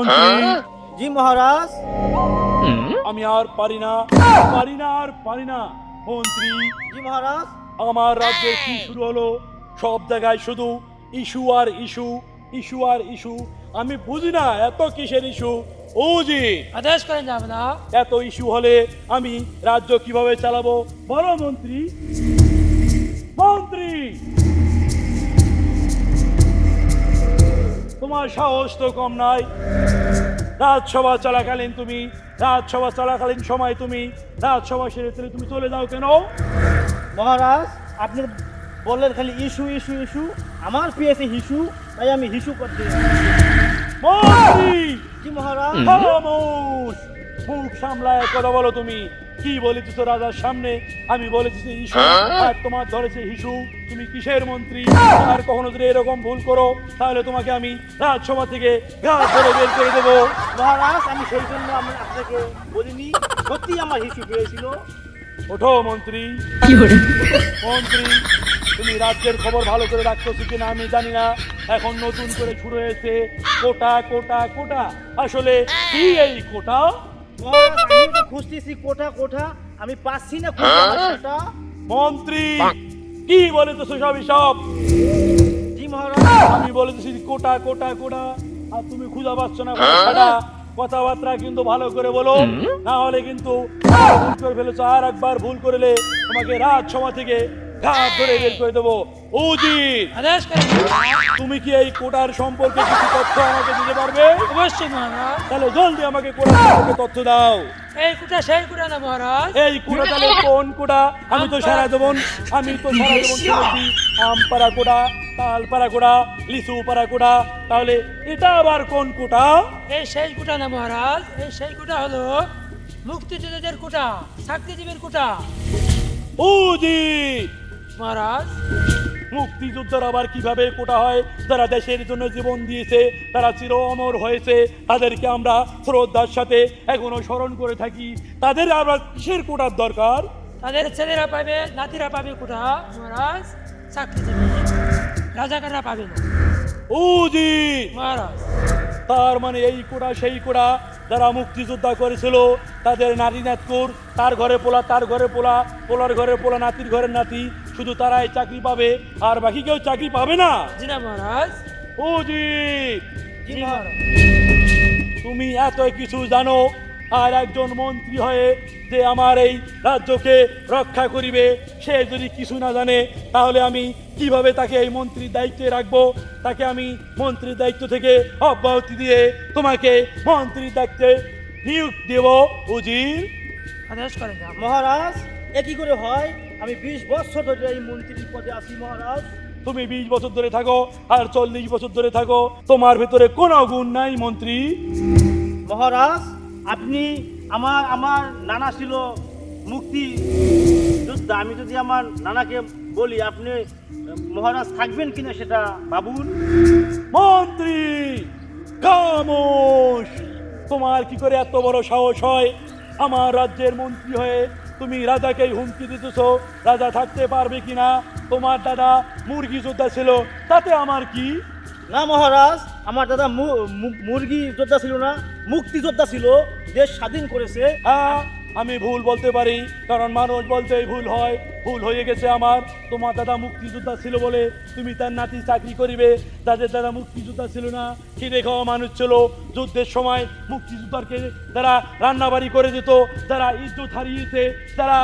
মন্ত্রী জি মহারাজ। আমি আর পারি না পারি না আর পারি না মন্ত্রী। জি মহারাজ। আমার রাজ্যে কি শুরু হলো? সব জায়গায় শুধু ইস্যু আর ইস্যু ইস্যু আর ইস্যু। আমি বুঝি না এত কিসের ইস্যু। ও জি আদেশ করেন যাবে না এত ইস্যু হলে আমি রাজ্য কীভাবে চালাবো? বলো মন্ত্রী। মন্ত্রী! তোমার সাহস তো কম নাই। রাজসভা চলাকালীন তুমি রাজসভা চলাকালীন সময় তুমি রাজসভা সেরে তুলে তুমি চলে যাও কেন? মহারাজ আপনি বললেন খালি ইস্যু ইস্যু ইস্যু আমার পেয়েছে হিসু তাই আমি হিসু করতে কি মহারাজ? মুখ সামলায় কথা বলো তুমি। কি বলেছিস রাজার সামনে? আমি বলেছি যে ইস্যু আর তোমার ধরেছে হিসু তুমি কিসের মন্ত্রী? আর কখনো যদি এরকম ভুল করো তাহলে তোমাকে আমি রাজসভা থেকে ঘাট ধরে বের করে দেবো। মহারাজ আমি সেই জন্য আমি আপনাকে বলিনি সত্যি আমার হিসু পেয়েছিল। ওঠো মন্ত্রী। মন্ত্রী তুমি রাজ্যের খবর ভালো করে রাখতেছো কিনা আমি জানি না। এখন নতুন করে শুরু হয়েছে কোটা কোটা কোটা। আসলে কি এই কোটা? আমি তো খুঁজতেছি কোঠা কোঠা। আমি পাচ্ছি না খুঁজে সেটা মন্ত্রী কি বলেছ সব সব? জি মহারাজ। আমি বলেছি কোটা কোটা কোটা আর তুমি খুঁজে পাচ্ছ না কথাটা। কথাবার্তা কিন্তু ভালো করে বলো। না হলে কিন্তু ভুল করে ফেলেছো। আর একবার ভুল করলে তোমাকে রাজসভা থেকে ঘাট ধরে বের করে দেবো। আদেশ করেন তুমি কি এই কোটার সম্পর্কে কিছু তথ্য আমাকে দিতে পারবে? অবশ্যই মহারাজ। তাহলে জলদি আমাকে কোটার সম্পর্কে তথ্য দাও। এই কুটা সেই কুটা না মহারাজ। এই কোটা তাহলে কোন কোটা? আমি তো সারা দেবন আমি তো সারা দেবন শুনেছি আম পাড়া কোটা তাল পাড়া কোটা লিচু পাড়া কোটা। তাহলে এটা আবার কোন কোটা? এই সেই কুটা না মহারাজ। এই সেই কোটা হলো মুক্তিযোদ্ধাদের কুটা চাকরিজীবীর কুটা। উজি মহারাজ। মুক্তিযুদ্ধের আবার কীভাবে কোটা হয়? যারা দেশের জন্য জীবন দিয়েছে তারা চির অমর হয়েছে। তাদেরকে আমরা শ্রদ্ধার সাথে এখনও স্মরণ করে থাকি। তাদের আবার কিসের কোটার দরকার? তাদের ছেলেরা পাবে নাতিরা পাবে কোটা। মহারাজ চাকরিজীবী রাজাকাররা পাবে না। উজি মহারাজ। তার মানে এই কোটা সেই কোড়া যারা মুক্তিযোদ্ধা করেছিল তাদের নারী নাতকুর তার ঘরে পোলা তার ঘরে পোলা পোলার ঘরে পোলা নাতির ঘরের নাতি শুধু তারাই চাকরি পাবে আর বাকি কেউ চাকরি পাবে না। মহারাজ। ও জি তুমি এত কিছু জানো আর একজন মন্ত্রী হয়ে যে আমার এই রাজ্যকে রক্ষা করিবে সে যদি কিছু না জানে তাহলে আমি কীভাবে তাকে এই মন্ত্রীর দায়িত্বে রাখব? তাকে আমি মন্ত্রীর দায়িত্ব থেকে অব্যাহতি দিয়ে তোমাকে মন্ত্রীর দায়িত্বে নিয়োগ দেব উজির আদেশ করেন। মহারাজ এ কি করে হয়? আমি বিশ বছর ধরে এই মন্ত্রীর পদে আছি মহারাজ। তুমি বিশ বছর ধরে থাকো আর চল্লিশ বছর ধরে থাকো তোমার ভিতরে কোনো গুণ নাই মন্ত্রী। মহারাজ আপনি আমার আমার নানা ছিল মুক্তি। যোদ্ধা আমি যদি আমার নানাকে বলি আপনি মহারাজ থাকবেন কিনা সেটা ভাবুন। মন্ত্রী খামোশ। তোমার কি করে এত বড় সাহস হয়? আমার রাজ্যের মন্ত্রী হয়ে তুমি রাজাকেই হুমকি দিতেছ। রাজা থাকতে পারবে কিনা? তোমার দাদা মুরগি যোদ্ধা ছিল তাতে আমার কি? না মহারাজ আমার দাদা মুরগি যোদ্ধা ছিল না মুক্তি যোদ্ধা ছিল। দেশ স্বাধীন করেছে। হ্যাঁ আমি ভুল বলতে পারি, কারণ মানুষ বলতেই ভুল হয়। ভুল হয়ে গেছে আমার। তোমার দাদা মুক্তিযোদ্ধা ছিল বলে তুমি তার নাতি চাকরি করিবে। তাদের দাদা মুক্তিযোদ্ধা ছিল না। খেটে খাওয়া মানুষ ছিল। যুদ্ধের সময় মুক্তিযোদ্ধাকে যারা রান্নাবাড়ি করে দিত। তারা ইজ্জত হারিয়েছে। তারা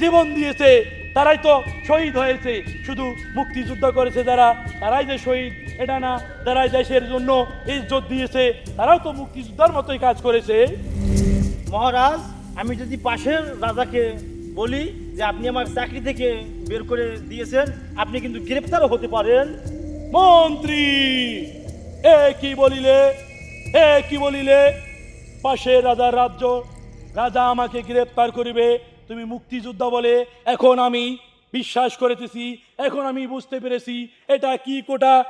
জীবন দিয়েছে। তারাই তো শহীদ হয়েছে। শুধু মুক্তিযুদ্ধ করেছে যারা। তারাই যে শহীদ, এটা না। যারাই দেশের জন্য ইজ্জত দিয়েছে। তারাও তো মুক্তিযোদ্ধার মতোই কাজ করেছে। মহারাজ, আমি যদি পাশের রাজাকে বলি যে আপনি আমার চাকরি থেকে বের করে দিয়েছেন, আপনি কিন্তু গ্রেপ্তারও হতে পারেন। মন্ত্রী, এ কি বলিলে? এ কি বলিলে? পাশে রাজার রাজ্য, রাজা আমাকে গ্রেপ্তার করিবে, তুমি মুক্তিযোদ্ধা বলে এখন আমি বিশ্বাস করেতেছি, এখন আমি বুঝতে পেরেছি, এটা কি কোটা?